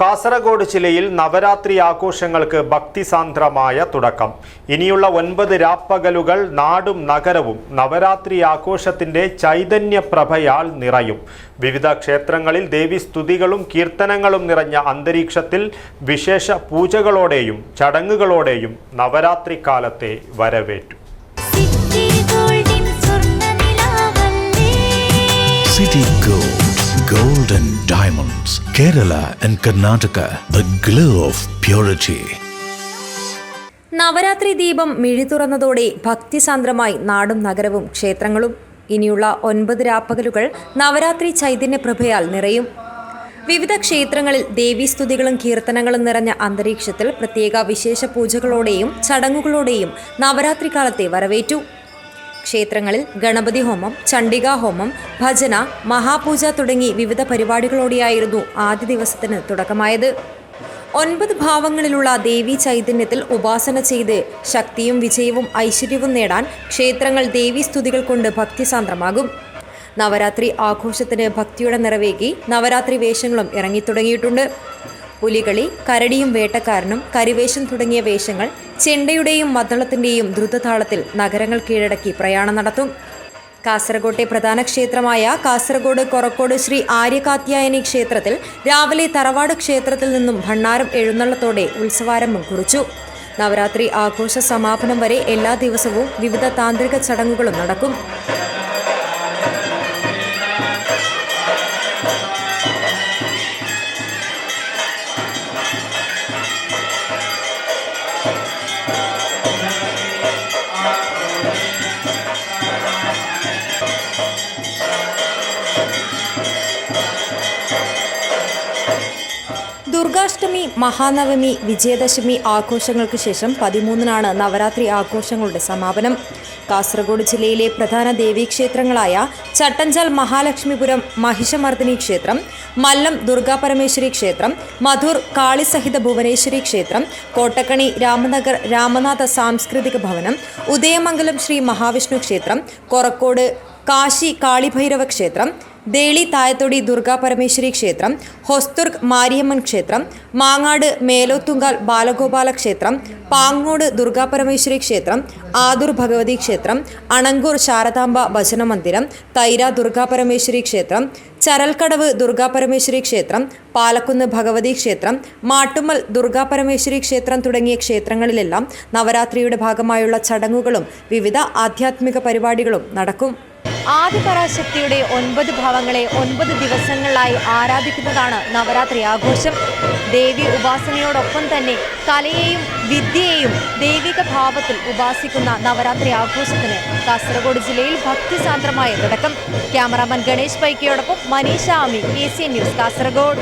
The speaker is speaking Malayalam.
കാസർഗോഡ് ജില്ലയിൽ നവരാത്രി ആഘോഷങ്ങൾക്ക് ഭക്തിസാന്ദ്രമായ തുടക്കം. ഇനിയുള്ള ഒൻപത് രാപ്പകലുകൾ നാടും നഗരവും നവരാത്രി ആഘോഷത്തിന്റെ ചൈതന്യപ്രഭയാൽ നിറയും. വിവിധ ക്ഷേത്രങ്ങളിൽ ദേവീസ്തുതികളും കീർത്തനങ്ങളും നിറഞ്ഞ അന്തരീക്ഷത്തിൽ വിശേഷ പൂജകളോടെയും ചടങ്ങുകളോടെയും നവരാത്രി കാലത്തെ വരവേറ്റു. Diamonds, and Karnataka the glow of purity Navratri ദീപം മിഴി തുറന്നതോടെ ഭക്തിസാന്ദ്രമായി നാടും നഗരവും ക്ഷേത്രങ്ങളും. ഇനിയുള്ള ഒൻപത് രാപ്പകലുകൾ നവരാത്രി ചൈതന്യപ്രഭയാൽ നിറയും. വിവിധ ക്ഷേത്രങ്ങളിൽ ദേവീസ്തുതികളും കീർത്തനങ്ങളും നിറഞ്ഞ അന്തരീക്ഷത്തിൽ പ്രത്യേക വിശേഷ പൂജകളോടെയും ചടങ്ങുകളോടെയും നവരാത്രി കാലത്തെ വരവേറ്റു. ക്ഷേത്രങ്ങളിൽ ഗണപതി ഹോമം ചണ്ഡികാ ഹോമം ഭജന മഹാപൂജ തുടങ്ങി വിവിധ പരിപാടികളോടെയായിരുന്നു ആദ്യ ദിവസത്തിന് തുടക്കമായത്. ഒൻപത് ഭാവങ്ങളിലുള്ള ദേവി ചൈതന്യത്തിൽ ഉപാസന ചെയ്ത് ശക്തിയും വിജയവും ഐശ്വര്യവും നേടാൻ ക്ഷേത്രങ്ങൾ ദേവി സ്തുതികൾ കൊണ്ട് ഭക്തിസാന്ദ്രമാകും. നവരാത്രി ആഘോഷത്തിന് ഭക്തിയുടെ നിറവേകി നവരാത്രി വേഷങ്ങളും ഇറങ്ങിത്തുടങ്ങിയിട്ടുണ്ട്. പുലികളി കരടിയും വേട്ടക്കാരനും കരിവേഷം തുടങ്ങിയ വേഷങ്ങൾ ചെണ്ടയുടെയും മദ്ദളത്തിന്റെയും ദ്രുതതാളത്തിൽ നഗരങ്ങൾ കീഴടക്കി പ്രയാണം നടത്തും. കാസർഗോട്ടെ പ്രധാന ക്ഷേത്രമായ കാസർഗോഡ് കൊറക്കോട് ശ്രീ ആര്യകാത്യായനി ക്ഷേത്രത്തിൽ രാവിലെ തറവാട് ക്ഷേത്രത്തിൽ നിന്നും ഭണ്ണാരം എഴുന്നള്ളത്തോടെ ഉത്സവാരംഭം കുറിച്ചു. നവരാത്രി ആഘോഷ സമാപനം വരെ എല്ലാ ദിവസവും വിവിധ താന്ത്രിക ചടങ്ങുകളും നടക്കും. ദുർഗാഷ്ടമി മഹാനവമി വിജയദശമി ആഘോഷങ്ങൾക്ക് ശേഷം പതിമൂന്നിനാണ് നവരാത്രി ആഘോഷങ്ങളുടെ സമാപനം. കാസർഗോഡ് ജില്ലയിലെ പ്രധാന ദേവീക്ഷേത്രങ്ങളായ ചട്ടഞ്ചാൽ മഹാലക്ഷ്മിപുരം മഹിഷമർദ്ദിനി ക്ഷേത്രം മല്ലം ദുർഗാപരമേശ്വരി ക്ഷേത്രം മധുർ കാളിസഹിത ഭുവനേശ്വരി ക്ഷേത്രം കോട്ടക്കണി രാമനഗർ രാമനാഥ സാംസ്കൃതിക ഭവനം ഉദയമംഗലം ശ്രീ മഹാവിഷ്ണു ക്ഷേത്രം കൊറക്കോട് കാശി കാളിഭൈരവ ക്ഷേത്രം ദേളി തായത്തൊടി ദുർഗാപരമേശ്വരി ക്ഷേത്രം ഹൊസ്തുർഗ് മാരിയമ്മൻ ക്ഷേത്രം മാങ്ങാട് മേലോത്തുങ്കാൽ ബാലഗോപാല ക്ഷേത്രം പാങ്ങോട് ദുർഗാപരമേശ്വരി ക്ഷേത്രം ആദൂർ ഭഗവതി ക്ഷേത്രം അണങ്കൂർ ശാരദാംബ ഭജന മന്ദിരം തൈര ദുർഗാപരമേശ്വരി ക്ഷേത്രം ചരൽക്കടവ് ദുർഗാപരമേശ്വരി ക്ഷേത്രം പാലക്കുന്ന് ഭഗവതി ക്ഷേത്രം മാട്ടുമ്മൽ ദുർഗാപരമേശ്വരി ക്ഷേത്രം തുടങ്ങിയ ക്ഷേത്രങ്ങളിലെല്ലാം നവരാത്രിയുടെ ഭാഗമായുള്ള ചടങ്ങുകളും വിവിധ ആധ്യാത്മിക പരിപാടികളും നടക്കും. ആദിപരാശക്തിയുടെ ഒൻപത് ഭാവങ്ങളെ ഒൻപത് ദിവസങ്ങളിലായി ആരാധിക്കുന്നതാണ് നവരാത്രി ആഘോഷം. ദേവി ഉപാസനയോടൊപ്പം തന്നെ കലയെയും വിദ്യയെയും ദൈവിക ഭാവത്തിൽ ഉപാസിക്കുന്ന നവരാത്രി ആഘോഷത്തിന് കാസർഗോഡ് ജില്ലയിൽ ഭക്തിസാന്ദ്രമായ തുടക്കം. Cameraman Ganesh പൈക്കയോടൊപ്പം Manisha Ami A C News Kasaragod.